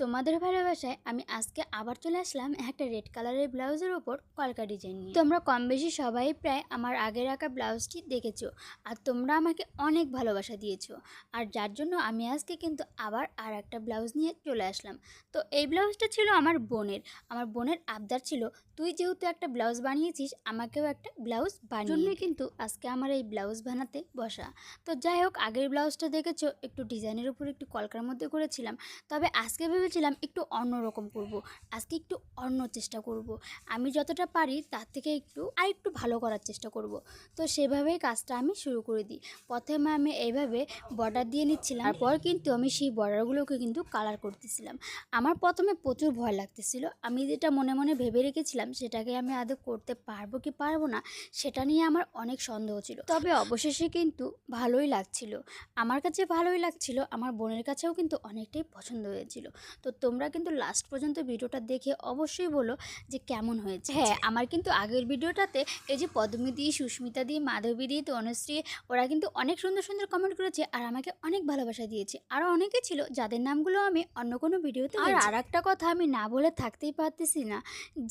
তোমাদের ভালোবাসায় আমি আজকে আবার চলে আসলাম একটা রেড কালারের ব্লাউজের ওপর কলকা ডিজাইন নিয়ে। তোমরা কম বেশি সবাই প্রায় আমার আগের আঁকা ব্লাউজটি দেখেছ আর তোমরা আমাকে অনেক ভালোবাসা দিয়েছ। আর যার জন্য আমি আজকে কিন্তু আবার আর একটা ব্লাউজ নিয়ে চলে আসলাম। তো এই ব্লাউজটা ছিল আমার বোনের। আমার বোনের আবদার ছিল তুই যেহেতু একটা ব্লাউজ বানিয়েছিস আমাকেও একটা ব্লাউজ বানিয়ে কিন্তু আজকে আমার এই ব্লাউজ বানাতে বসা। তো যাই হোক আগের ব্লাউজটা দেখেছ একটু ডিজাইনের উপর একটু কলকার মধ্যে করেছিলাম। তবে আজকে ভেবেছিলাম একটু অন্যরকম করব। আজকে একটু অন্য চেষ্টা করব। আমি যতটা পারি তার থেকে একটু আর একটু ভালো করার চেষ্টা করব। তো সেভাবেই কাজটা আমি শুরু করে দিই। প্রথমে আমি এইভাবে বর্ডার দিয়ে নিচ্ছিলাম। তারপর কিন্তু আমি সেই বর্ডারগুলোকে কিন্তু কালার করতেছিলাম। আমার প্রথমে প্রচুর ভয় লাগতেছিল। আমি যেটা মনে মনে ভেবে রেখেছিলাম, সেটাকে আমি আদৌ করতে পারব কি পারব না, সেটা নিয়ে আমার অনেক সন্দেহ ছিল। তবে অবশেষে কিন্তু ভালোই লাগছিল। আমার কাছে ভালোই লাগছিল। আমার বোনের কাছেও কিন্তু অনেকটাই পছন্দ হয়েছিল। তো তোমরা কিন্তু লাস্ট পর্যন্ত ভিডিওটা দেখে অবশ্যই বলো যে কেমন হয়েছে। হ্যাঁ আমার কিন্তু আগের ভিডিওটাতে এই যে পদ্মিদি সুস্মিতা দি মাধবী দি তনুশ্রী ওরা কিন্তু অনেক সুন্দর সুন্দর কমেন্ট করেছে আর আমাকে অনেক ভালোবাসা দিয়েছে। আরও অনেকে ছিল যাদের নামগুলো আমি অন্য কোনো ভিডিওতে আর আর একটা কথা আমি না বলে থাকতেই পারতেছি না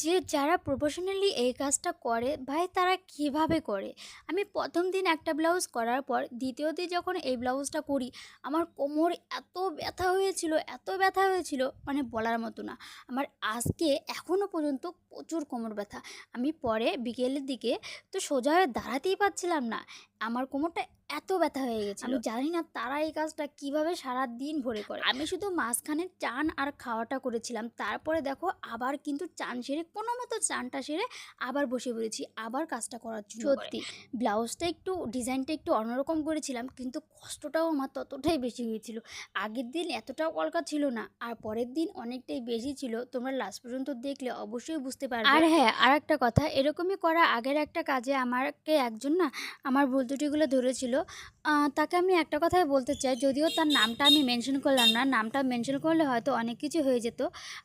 যে যারা প্রফেশনালি এই কাজটা করে ভাই তারা কীভাবে করে? আমি প্রথম দিন একটা ব্লাউজ করার পর দ্বিতীয় দিন যখন এই ব্লাউজটা করি আমার কোমর এত ব্যথা হয়েছিল এত ব্যথা হয়েছিল মানে বলার মতো না। আমার আজকে এখনও পর্যন্ত প্রচুর কোমর ব্যথা। আমি পরে বিকেলের দিকে তো সোজা হয়ে দাঁড়াতেই পারছিলাম না। আমার কোমরটা এত ব্যথা হয়ে গেছে আমি জানি না তারা এই কাজটা কীভাবে সারা দিন ভরে করে। আমি শুধু মাঝখানে চান আর খাওয়াটা করেছিলাম। তারপরে দেখো আবার কিন্তু চান সেরে কোনো মতো চানটা সেরে আবার বসে পড়েছি আবার কাজটা করার জন্য সত্যি। ব্লাউজটা একটু ডিজাইনটা একটু অন্যরকম করেছিলাম কিন্তু কষ্টটাও আমার ততটাই বেশি হয়েছিল। আগের দিন এতটাও কলকা ছিল না আর পরের দিন অনেকটাই বেশি ছিল। তোমরা লাস্ট পর্যন্ত দেখলে অবশ্যই বুঝতে পারবে। আর হ্যাঁ আর একটা কথা এরকমই করা আগের একটা কাজে আমাকে একজন না আমার ভুল ত্রুটিগুলো ধরেছিল। তাকে আমি একটা কথাই বলতে চাই, যদিও তার নামটা আমি মেনশন করলাম না, নামটা মেনশন করলে হয়তো অনেক কিছু হয়ে যেত।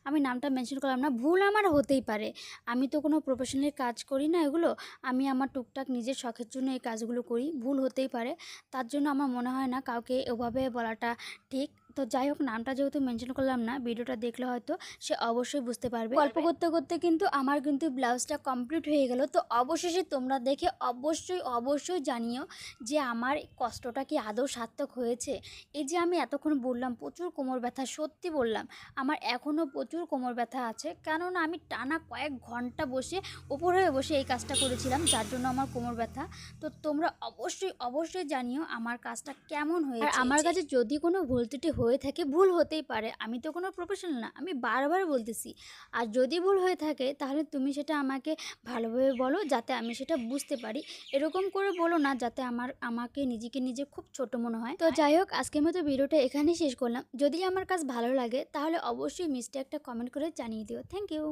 আমি নামটা মেনশন করলাম না, ভুল আমার হতেই পারে। আমি তো কোনো প্রফেশনাল কাজ করি না এগুলো, আমি আমার টুকটাক নিজের শখের জন্য এই কাজগুলো করি, ভুল হতেই পারে। তার জন্য আমার মনে হয় না কাউকে ওভাবে বলাটা ঠিক। তো যাই হোক নামটা যেহেতু মেনশন করলাম না ভিডিওটা দেখলে হয়তো সে অবশ্যই বুঝতে পারবে। গল্প করতে করতে কিন্তু আমার কিন্তু ব্লাউজটা কমপ্লিট হয়ে গেল। তো অবশেষে তোমরা দেখে অবশ্যই অবশ্যই জানিও যে আমার কষ্টটা কি আদৌ সার্থক হয়েছে। এই যে আমি এতক্ষণ বললাম প্রচুর কোমর ব্যথা সত্যি বললাম আমার এখনও প্রচুর কোমর ব্যথা আছে। কেননা আমি টানা কয়েক ঘণ্টা বসে ওপর হয়ে বসে এই কাজটা করেছিলাম যার জন্য আমার কোমর ব্যথা। তো তোমরা অবশ্যই অবশ্যই জানিও আমার কাজটা কেমন হয়েছে। আমার কাছে যদি কোনো ভুল ত্রুটি হয়ে থাকে ভুল হতেই পারে। আমি তো কোনো প্রফেশনাল না আমি বারবার বলতেছি। আর যদি ভুল হয়ে থাকে তাহলে তুমি সেটা আমাকে ভালোভাবে বলো যাতে আমি সেটা বুঝতে পারি। এরকম করে বলো না যাতে আমার আমাকে নিজেকে নিজে খুব ছোট মনে হয়। তো যাই হোক আজকের মতো ভিডিওটা এখানেই শেষ করলাম। যদি আমার কাজ ভালো লাগে তাহলে অবশ্যই মিসটা একটা কমেন্ট করে জানিয়ে দিও। Thank you